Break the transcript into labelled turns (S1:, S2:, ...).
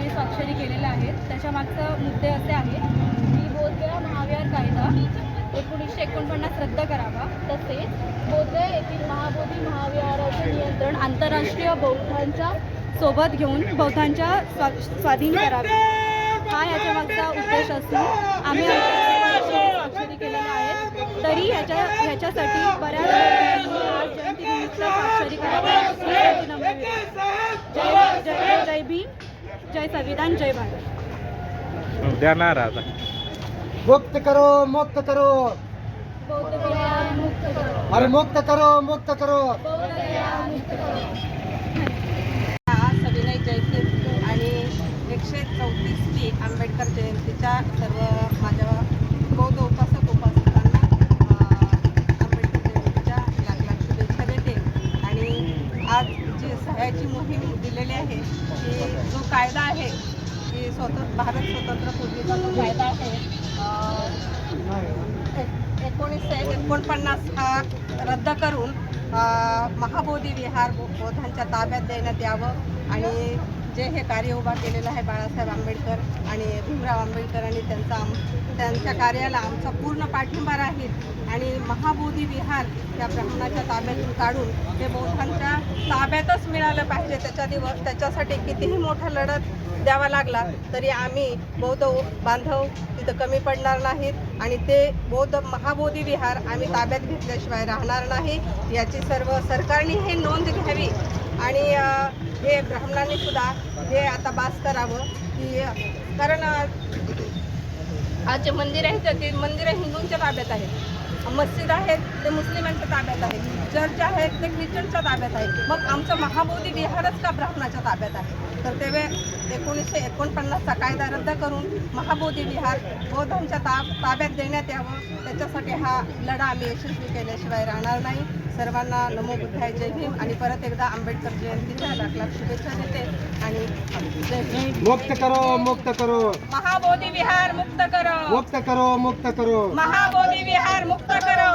S1: स्वाक्षरी केलेल्या आहेत. त्याच्यामागचं मुद्दे असे आहेत की बोधगया महाविहार कायदा एकोणीसशे एकोणपन्नास रद्द करावा. तसेच बोधगया येथील महाबोधी महाविहाराचे नियंत्रण आंतरराष्ट्रीय बौद्धांच्या सोबत घेऊन बौद्धांच्या स्वा स्वाधीन करावे. हा याच्या मागचा उद्देश असून आम्ही स्वाक्षरी केलेल्या आहेत. तरी ह्याच्या ह्याच्यासाठी बऱ्याच लोकांनी आज स्वाक्षरी करावी. जय जय जय भीम. जय संविधान जय भारत.
S2: देणार आता
S3: मुक्त करो मुक्त करो
S1: बौद्ध विहार मुक्त करो.
S3: अरे मुक्त करो मुक्त करो.
S1: बौद्ध विहार मुक्त करो
S4: आज सविनय जयंती आणि एकशे चौतीसवी आंबेडकर जयंतीच्या सर्व माझ्या बौद्ध उपासक उपासकांना अ, आंबेडकर जयंतीच्या लाख लाख शुभेच्छा देते. आणि आज जी सह्याची मोहीम दिलेली आहे की जो कायदा आहे की स्वतंत्र भारत स्वतंत्र पूर्वीचा जो कायदा आहे एक- एकोणीसशे एकोणपन्नास हा रद्द करून महाबोधी विहार बोधांच्या बौद्धांच्या ताब्यात देण्यात यावं आणि जे हे कार्य उभा केलेलं आहे बाळासाहेब आंबेडकर आणि भीमराव आंबेडकर आणि त्यांचा त्यांच्या कार्याला आमचा पूर्ण पाठिंबा राहील आणि महाबोधी विहार या ब्राह्मणाच्या ताब्यातून काढून हे बौद्धांच्या ताब्यातच मिळालं पाहिजे त्याच्या दिवस त्याच्यासाठी कितीही मोठा लढत द्यावा लागला तरी आम्ही बौद्ध बांधव तिथं कमी पडणार नाहीत आणि ते बौद्ध महाबोधी विहार आम्ही ताब्यात घेतल्याशिवाय राहणार नाही. याची सर्व सरकारने हे नोंद घ्यावी. आणि हे ब्राह्मणांनी सुद्धा हे आता बास करावं की कारण आज जे मंदिर आहे ते- ते मंदिर हिंदूंच्या ताब्यात आहेत. मस्जिद आहेत ते मुस्लिमांच्या ताब्यात आहेत. चर्च आहेत ते ख्रिश्चनच्या ताब्यात आहेत. मग आमचं महाबोधी विहारच का ब्राह्मणाच्या ताब्यात आहे? तर तेव्हा एकोणीसशे एकोणपन्नासचा कायदा रद्द करून महाबोधी विहार बौद्धांच्या ताब ताब्यात देण्यात यावं. त्याच्यासाठी हा लढा आम्ही यशस्वी केल्याशिवाय राहणार नाही. सर्वांना नमो बुद्धाय जय भीम. आणि परत एकदा आंबेडकर जयंतीच्या लाख लाख शुभेच्छा देते आणि जय भीम.
S3: मुक्त करो मुक्त करो.
S4: महाबोधी विहार मुक्त करो.
S3: मुक्त करो मुक्त करो.
S4: महाबोधी विहार मुक्त करो.